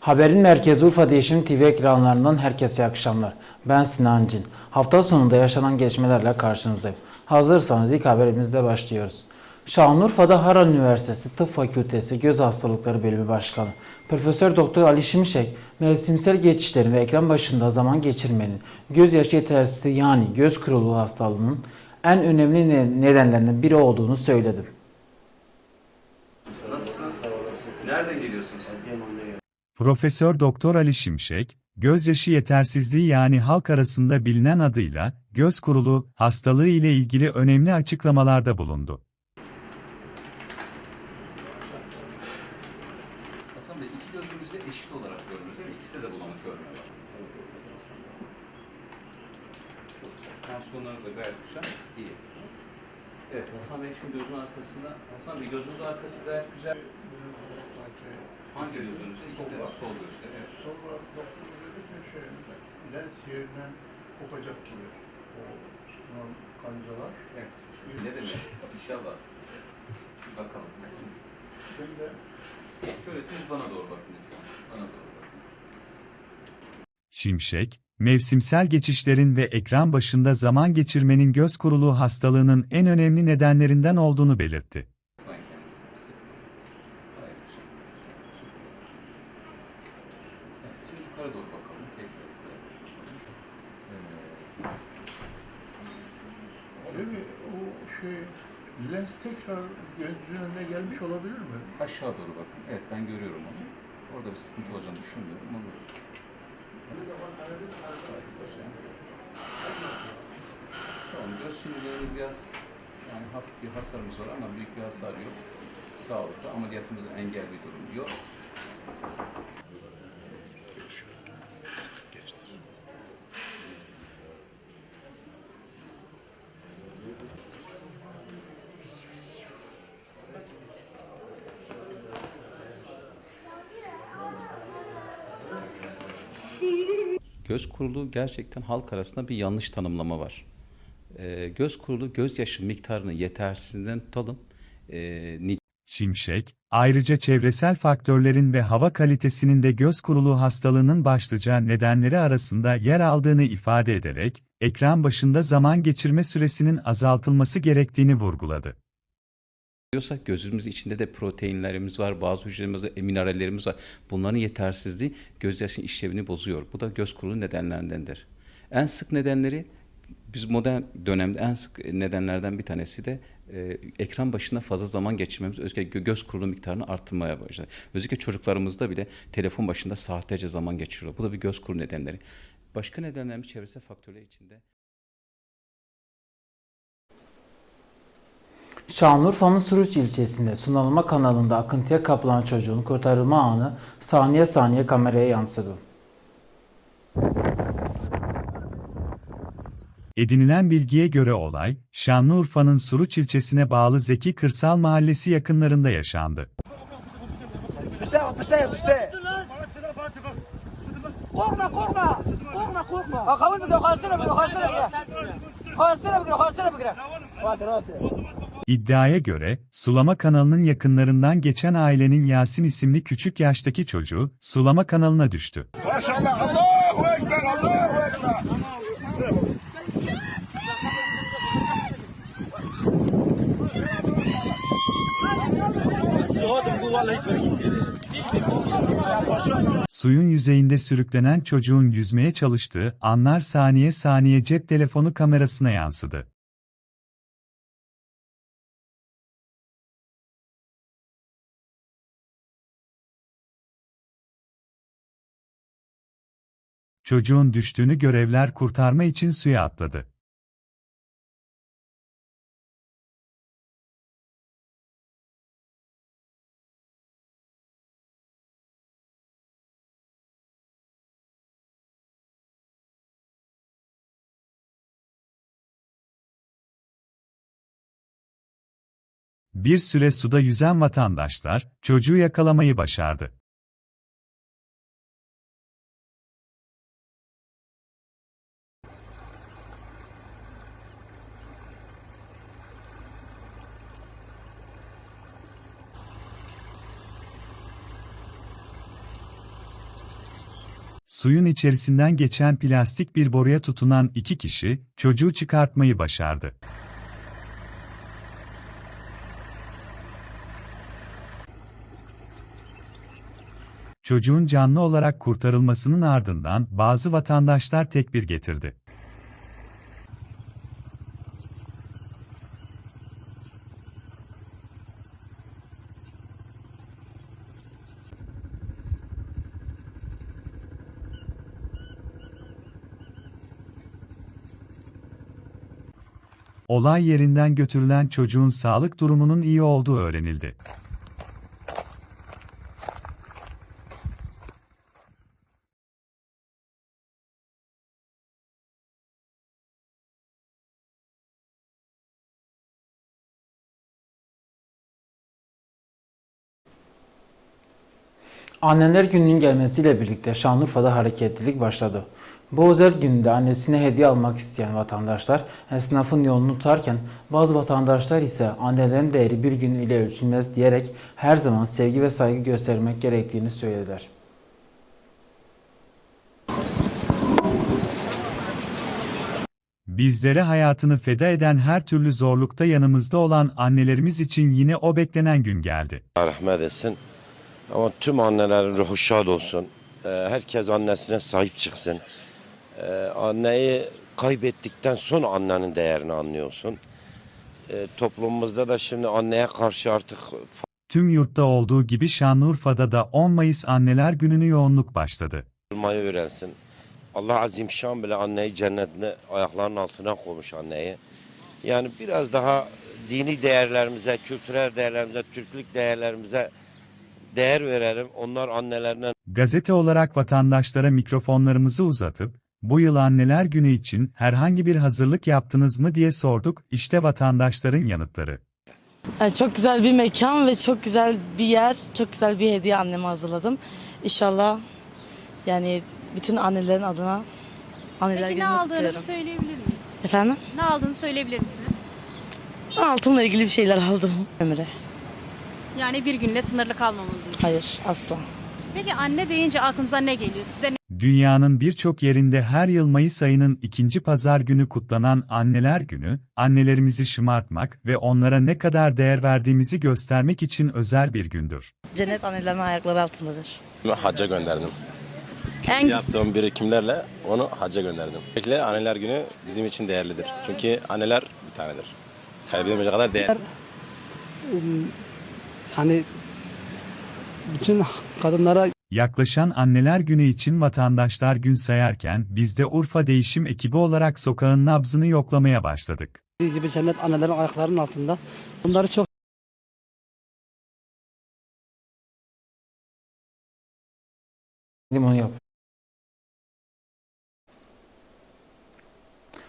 Haberin merkezi Urfa Değişim TV ekranlarından herkese iyi akşamlar. Ben Sinan Cin. Hafta sonunda yaşanan gelişmelerle karşınızdayım. Hazırsanız ilk haberimizle başlıyoruz. Şanlıurfa'da Harran Üniversitesi Tıp Fakültesi Göz Hastalıkları Bölümü Başkanı Profesör Doktor Ali Şimşek, mevsimsel geçişlerin ve ekran başında zaman geçirmenin göz yaşı yetersizliği yani göz kuruluğu hastalığının en önemli ne- nedenlerinden biri olduğunu söyledi. Nasılsınız? Nereden geliyorsunuz? Profesör Doktor Ali Şimşek, gözyaşı yetersizliği yani halk arasında bilinen adıyla göz kuruluğu hastalığı ile ilgili önemli açıklamalarda bulundu. Hasan Bey iki gözümüzde eşit olarak görünüyoruz değil mi? İkisi de bulanık görme var. Çok güzel. Tansiyonlarınız da gayet güzel. İyi. Evet Hasan Bey şimdi gözün arkasında. Hasan Bey gözünüzün arkası gayet güzel. Hangi gözünüzde? De sol gözde. Evet. Sonra doktor dedi ki şey, lens yerinden kopacak gibi o sunan kancalar. evet. Ne demek? İnşallah. Bakalım. Şimdi Şöyle düz bana doğru bakın lütfen. Bana doğru bakın. Şimşek, mevsimsel geçişlerin ve ekran başında zaman geçirmenin göz kuruluğu hastalığının en önemli nedenlerinden olduğunu belirtti. Ben kendisini Gayet güzel. Doğru bakalım. Tekrar. Evet. şey mi, o şey lens tekrar gözünün önüne gelmiş olabilir mi? Aşağı doğru bakın. Evet ben görüyorum onu. Orada bir sıkıntı olacağını düşünmüyorum. Onu... Tamam göz sinirlerimiz biraz yani hafif bir hasarımız var ama büyük bir hasar yok. Sağlıklı ameliyatımıza engel bir durum yok. Göz kuruluğu gerçekten halk arasında bir yanlış tanımlama var. Ee, göz kuruluğu gözyaşı miktarını yetersizliğinden tutalım. Ee, Şimşek, ayrıca çevresel faktörlerin ve hava kalitesinin de göz kuruluğu hastalığının başlıca nedenleri arasında yer aldığını ifade ederek, ekran başında zaman geçirme süresinin azaltılması gerektiğini vurguladı. Diyorsak gözümüz içinde de proteinlerimiz var, bazı hücrelerimizde minerallerimiz var. Bunların yetersizliği gözyaşının işlevini bozuyor. Bu da göz kuruluğu nedenlerindendir. En sık nedenleri biz modern dönemde en sık nedenlerden bir tanesi de e, ekran başında fazla zaman geçirmemiz özellikle gö- göz kuruluğu miktarını arttırmaya başladı. Özellikle çocuklarımızda bile telefon başında saatlerce zaman geçiriyor. Bu da bir göz kuruluğu nedenleri. Başka nedenlerimiz çevresel faktörler içinde Şanlıurfa'nın Suruç ilçesinde Sunalma kanalında akıntıya kapılan çocuğun kurtarılma anı saniye saniye kameraya yansıdı. Edinilen bilgiye göre olay, Şanlıurfa'nın Suruç ilçesine bağlı Zeki Kırsal Mahallesi yakınlarında yaşandı. Korkma, korkma. Korkma, korkma. Akabın bir de hastane bir hastane bir. Hastane bir hastane bir. Hadi, hadi. İddiaya göre, sulama kanalının yakınlarından geçen ailenin Yasin isimli küçük yaştaki çocuğu, sulama kanalına düştü. Maşallah Allahu Ekber Allahu Ekber. Suyun yüzeyinde sürüklenen çocuğun yüzmeye çalıştığı anlar saniye saniye cep telefonu kamerasına yansıdı. Çocuğun düştüğünü görevler kurtarma için suya atladı. Bir süre suda yüzen vatandaşlar, çocuğu yakalamayı başardı. Suyun içerisinden geçen plastik bir boruya tutunan iki kişi, çocuğu çıkartmayı başardı. Çocuğun canlı olarak kurtarılmasının ardından bazı vatandaşlar tekbir getirdi. Olay yerinden götürülen çocuğun sağlık durumunun iyi olduğu öğrenildi. Anneler gününün gelmesiyle birlikte Şanlıurfa'da hareketlilik başladı. Bu özel günde annesine hediye almak isteyen vatandaşlar esnafın yolunu tutarken bazı vatandaşlar ise annelerin değeri bir gün ile ölçülmez diyerek her zaman sevgi ve saygı göstermek gerektiğini söylediler. Bizlere hayatını feda eden her türlü zorlukta yanımızda olan annelerimiz için yine o beklenen gün geldi. Allah rahmet etsin. Ama tüm annelerin ruhu şad olsun. Ee, Herkes annesine sahip çıksın. Ee, Anneyi kaybettikten sonra annenin değerini anlıyorsun. Ee, Toplumumuzda da şimdi anneye karşı artık Tüm yurtta olduğu gibi Şanlıurfa'da da 10 Mayıs Anneler Günü'nü yoğunluk başladı. olmayı öğrensin. Allah azim şan bile anneyi cennetine ayaklarının altına koymuş anneyi. Yani biraz daha dini değerlerimize, kültürel değerlerimize, Türklük değerlerimize değer verelim. Onlar annelerine Gazete olarak vatandaşlara mikrofonlarımızı uzatıp, bu yıl Anneler Günü için herhangi bir hazırlık yaptınız mı diye sorduk, işte vatandaşların yanıtları. Yani çok güzel bir mekan ve çok güzel bir yer, çok güzel bir hediye anneme hazırladım. İnşallah yani bütün annelerin adına anneler Peki ne gününü aldığınızı kutluyorum. söyleyebilir miyiz? Efendim? Ne aldığını söyleyebilir misiniz? Altınla ilgili bir şeyler aldım Ömre. Yani bir günle sınırlı kalmamalı diyor. Hayır, asla. Peki anne deyince aklınıza ne geliyor? Sizde ne Dünyanın birçok yerinde her yıl Mayıs ayının ikinci pazar günü kutlanan Anneler Günü, annelerimizi şımartmak ve onlara ne kadar değer verdiğimizi göstermek için özel bir gündür. Cennet annelerin ayakları altındadır. Hacca gönderdim. En Yaptığım birikimlerle onu hacca gönderdim. Özellikle anneler günü bizim için değerlidir. Çünkü anneler bir tanedir. Kaybedemeyecek kadar değerli. yani bütün kadınlara Yaklaşan Anneler Günü için vatandaşlar gün sayarken biz de Urfa Değişim ekibi olarak sokağın nabzını yoklamaya başladık. gibi cennet annelerin ayaklarının altında. Bunları çok Limonu yap.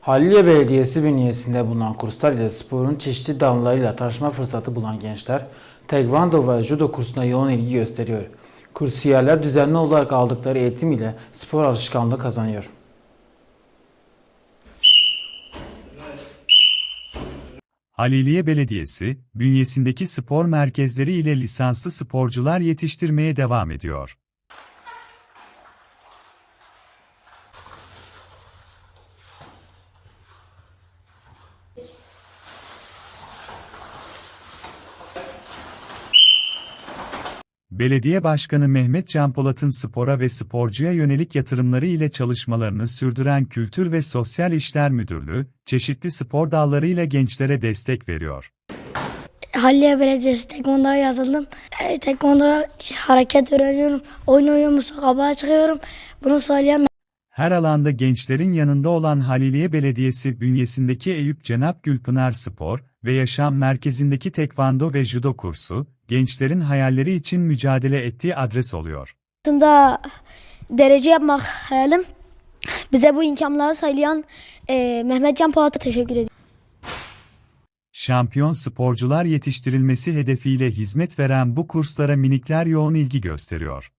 Haliliye Belediyesi bünyesinde bulunan kurslar ile sporun çeşitli dallarıyla tanışma fırsatı bulan gençler, tekvando ve judo kursuna yoğun ilgi gösteriyor. Kursiyerler düzenli olarak aldıkları eğitim ile spor alışkanlığı kazanıyor. Haliliye Belediyesi, bünyesindeki spor merkezleri ile lisanslı sporcular yetiştirmeye devam ediyor. Belediye Başkanı Mehmet Can Polat'ın spora ve sporcuya yönelik yatırımları ile çalışmalarını sürdüren Kültür ve Sosyal İşler Müdürlüğü, çeşitli spor dallarıyla gençlere destek veriyor. Halliye Belediyesi Tekvando'ya yazıldım. E, tekvando hareket öğreniyorum. Oyun oynuyorum, musakabaya çıkıyorum. Bunu söyleyen Her alanda gençlerin yanında olan Haliliye Belediyesi bünyesindeki Eyüp Cenap Gülpınar Spor ve Yaşam Merkezi'ndeki Tekvando ve Judo kursu, gençlerin hayalleri için mücadele ettiği adres oluyor. aslında derece yapmak hayalim. Bize bu imkanları sağlayan e, Mehmet Can Polat'a teşekkür ediyorum. Şampiyon sporcular yetiştirilmesi hedefiyle hizmet veren bu kurslara minikler yoğun ilgi gösteriyor.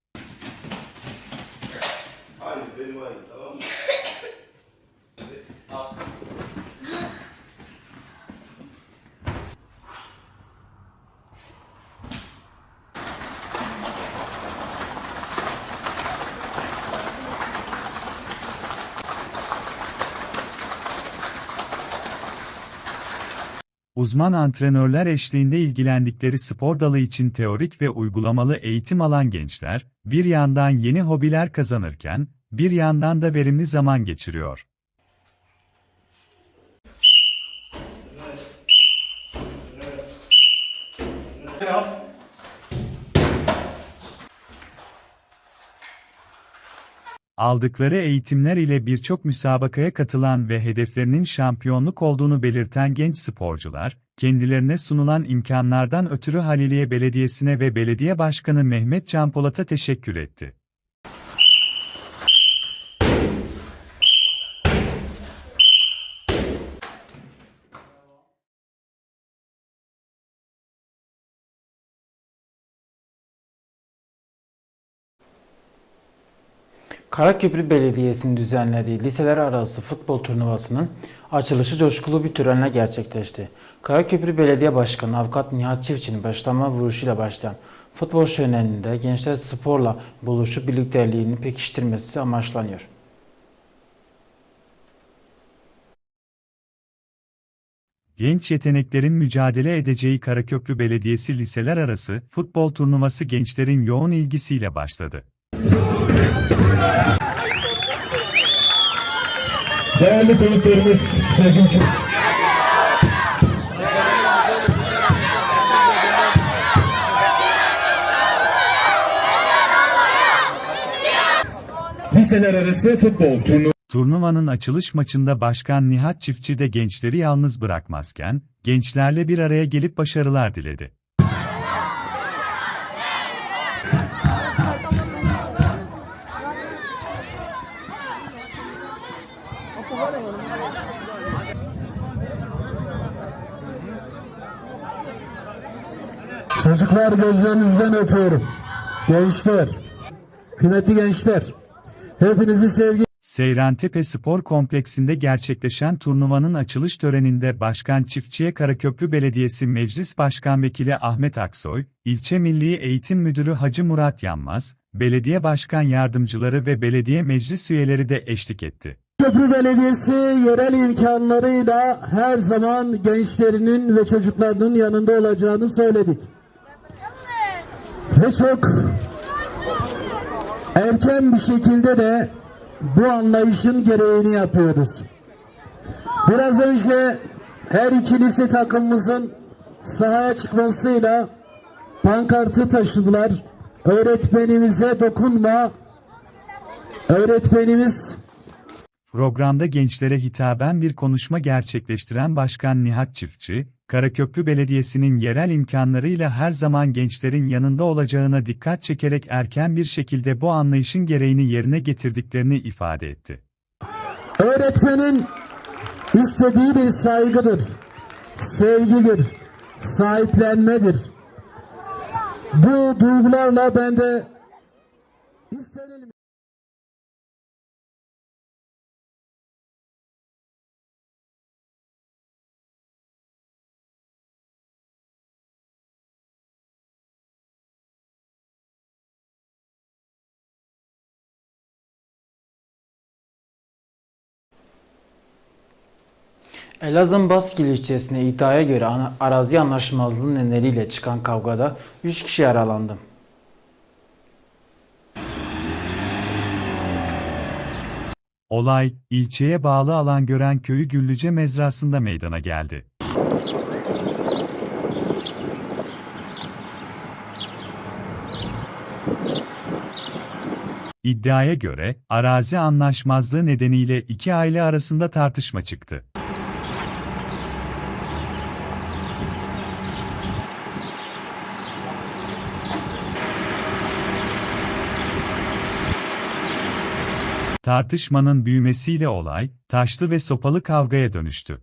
Uzman antrenörler eşliğinde ilgilendikleri spor dalı için teorik ve uygulamalı eğitim alan gençler, bir yandan yeni hobiler kazanırken, bir yandan da verimli zaman geçiriyor. Aldıkları eğitimler ile birçok müsabakaya katılan ve hedeflerinin şampiyonluk olduğunu belirten genç sporcular, kendilerine sunulan imkanlardan ötürü Haliliye Belediyesi'ne ve Belediye Başkanı Mehmet Can Polat'a teşekkür etti. Karaköprü Belediyesi'nin düzenlediği liseler arası futbol turnuvasının açılışı coşkulu bir törenle gerçekleşti. Karaköprü Belediye Başkanı Avukat Nihat Çiftçi'nin başlama vuruşuyla başlayan futbol şöleninde gençler sporla buluşup birlikteliğini pekiştirmesi amaçlanıyor. Genç yeteneklerin mücadele edeceği Karaköprü Belediyesi liseler arası futbol turnuvası gençlerin yoğun ilgisiyle başladı. Değerli konuklarımız, sevgili çocuk- Liseler arası futbol turnuva Turnuvanın açılış maçında Başkan Nihat Çiftçi de gençleri yalnız bırakmazken, gençlerle bir araya gelip başarılar diledi. Çocuklar gözlerinizden öpüyorum. Gençler, kıymetli gençler, hepinizi sevgi Seyrantepe Spor Kompleksinde gerçekleşen turnuvanın açılış töreninde Başkan Çiftçiye Karaköprü Belediyesi Meclis Başkan Vekili Ahmet Aksoy, İlçe Milli Eğitim Müdürü Hacı Murat Yanmaz, belediye başkan yardımcıları ve belediye meclis üyeleri de eşlik etti. Köprü Belediyesi yerel imkanlarıyla her zaman gençlerinin ve çocuklarının yanında olacağını söyledik. Ve çok erken bir şekilde de bu anlayışın gereğini yapıyoruz. Biraz önce her iki lise takımımızın sahaya çıkmasıyla pankartı taşıdılar. Öğretmenimize dokunma. Öğretmenimiz Programda gençlere hitaben bir konuşma gerçekleştiren Başkan Nihat Çiftçi, Karaköprü Belediyesi'nin yerel imkanlarıyla her zaman gençlerin yanında olacağına dikkat çekerek erken bir şekilde bu anlayışın gereğini yerine getirdiklerini ifade etti. Öğretmenin istediği bir saygıdır, sevgidir, sahiplenmedir. Bu duygularla ben de istenelim. Elazığ Baskil ilçesine iddiaya göre arazi anlaşmazlığı nedeniyle çıkan kavgada 3 kişi yaralandı. Olay, ilçeye bağlı alan gören köyü Güllüce mezrasında meydana geldi. İddiaya göre, arazi anlaşmazlığı nedeniyle iki aile arasında tartışma çıktı. Tartışmanın büyümesiyle olay, taşlı ve sopalı kavgaya dönüştü.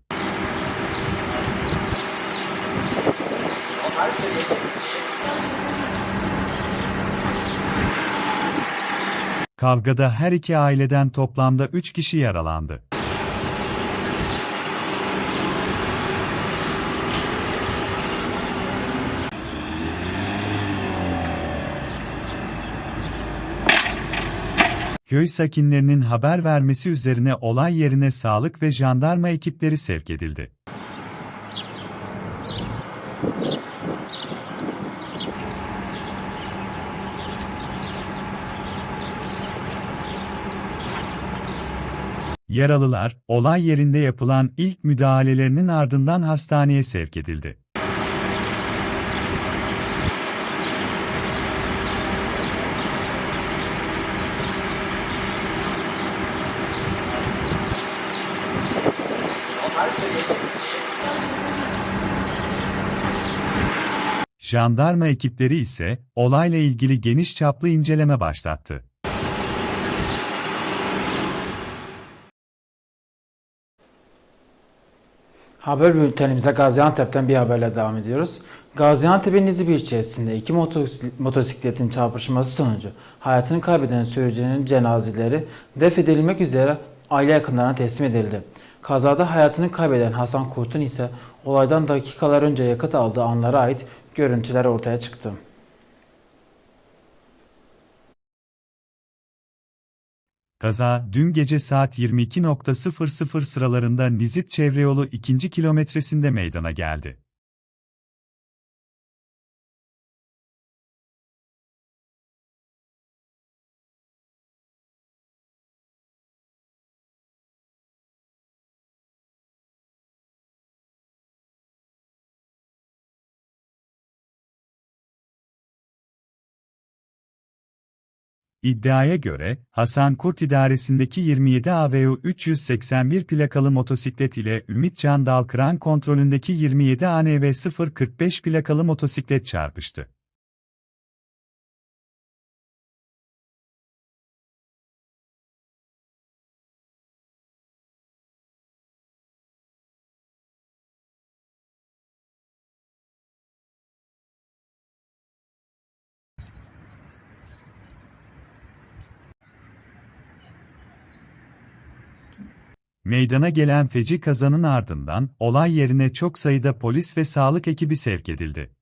Kavgada her iki aileden toplamda 3 kişi yaralandı. köy sakinlerinin haber vermesi üzerine olay yerine sağlık ve jandarma ekipleri sevk edildi. Yaralılar, olay yerinde yapılan ilk müdahalelerinin ardından hastaneye sevk edildi. Jandarma ekipleri ise olayla ilgili geniş çaplı inceleme başlattı. Haber bültenimize Gaziantep'ten bir haberle devam ediyoruz. Gaziantep'in Nizip ilçesinde iki motos- motosikletin çarpışması sonucu hayatını kaybeden sürücünün cenazeleri defnedilmek üzere aile yakınlarına teslim edildi. Kazada hayatını kaybeden Hasan Kurt'un ise olaydan dakikalar önce yakıt aldığı anlara ait görüntüler ortaya çıktı. Kaza dün gece saat 22.00 sıralarında Nizip Çevreyolu 2. kilometresinde meydana geldi. İddiaya göre, Hasan Kurt idaresindeki 27 AVU 381 plakalı motosiklet ile Ümit Can Dalkıran kontrolündeki 27 ANV 045 plakalı motosiklet çarpıştı. Meydana gelen feci kazanın ardından olay yerine çok sayıda polis ve sağlık ekibi sevk edildi.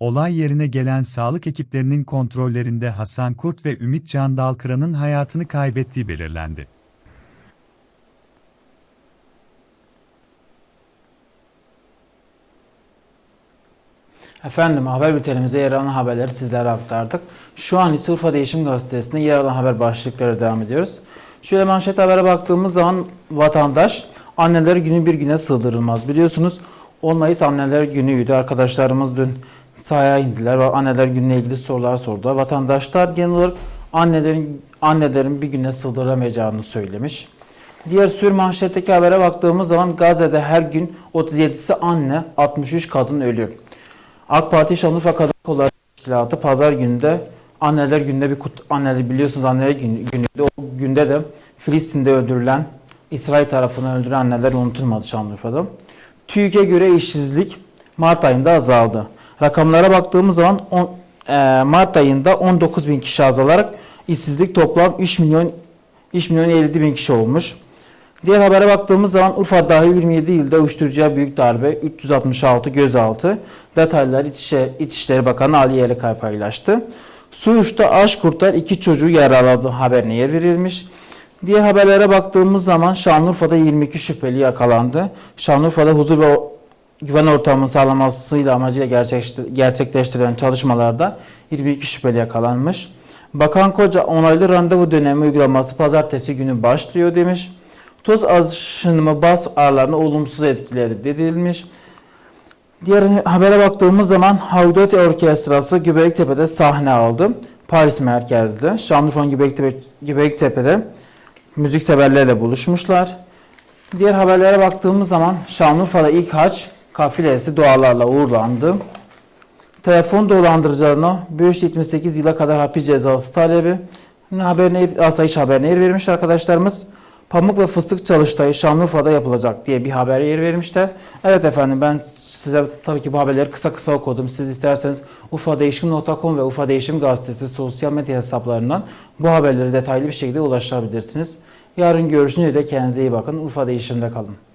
Olay yerine gelen sağlık ekiplerinin kontrollerinde Hasan Kurt ve Ümit Can Dalkıran'ın hayatını kaybettiği belirlendi. Efendim haber bültenimize yer alan haberleri sizlere aktardık. Şu an ise Urfa Değişim Gazetesi'nde yer alan haber başlıkları devam ediyoruz. Şöyle manşet habere baktığımız zaman vatandaş anneler günü bir güne sığdırılmaz. Biliyorsunuz 10 Mayıs anneler günüydü. Arkadaşlarımız dün sahaya indiler anneler gününe ilgili sorular sordular. Vatandaşlar genel olarak annelerin annelerin bir güne sığdıramayacağını söylemiş. Diğer sür manşetteki habere baktığımız zaman Gazze'de her gün 37'si anne, 63 kadın ölüyor. AK Parti Şanlıurfa Kadın Kolları Teşkilatı pazar günde anneler günde bir kut anneler biliyorsunuz anneler günü, günüydü. O günde de Filistin'de öldürülen İsrail tarafından öldürülen anneler unutulmadı Şanlıurfa'da. TÜİK'e göre işsizlik Mart ayında azaldı. Rakamlara baktığımız zaman on, e, Mart ayında 19 bin kişi azalarak işsizlik toplam 3 milyon 3 milyon 50 bin kişi olmuş. Diğer habere baktığımız zaman Urfa dahil 27 ilde uyuşturucuya büyük darbe, 366 gözaltı. Detayları İçişleri, İçişleri Bakanı Ali Yerlikaya paylaştı. Suç'ta aşk kurtar iki çocuğu yaraladı haberine yer verilmiş. Diğer haberlere baktığımız zaman Şanlıurfa'da 22 şüpheli yakalandı. Şanlıurfa'da huzur ve güven ortamının sağlanmasıyla amacıyla gerçekleştir- gerçekleştirilen çalışmalarda 22 şüpheli yakalanmış. Bakan Koca onaylı randevu dönemi uygulaması pazartesi günü başlıyor demiş. Toz aşınımı baz ağlarını olumsuz etkiledi denilmiş. Diğer habere baktığımız zaman Havdoti Orkestrası Göbektepe'de sahne aldı. Paris merkezli. Şanlıurfa'nın Göbektepe, Göbektepe'de müzik severlerle buluşmuşlar. Diğer haberlere baktığımız zaman Şanlıurfa'da ilk haç kafilesi dualarla uğurlandı. Telefon dolandırıcılarına 578 yıla kadar hapis cezası talebi. Haberine, asayiş haberine yer vermiş arkadaşlarımız. Pamuk ve fıstık çalıştayı Şanlıurfa'da yapılacak diye bir haber yer vermişler. Evet efendim ben size tabii ki bu haberleri kısa kısa okudum. Siz isterseniz ufadeğişim.com ve Ufa Değişim Gazetesi sosyal medya hesaplarından bu haberleri detaylı bir şekilde ulaşabilirsiniz. Yarın görüşünce de kendinize iyi bakın. Urfa değişimde kalın.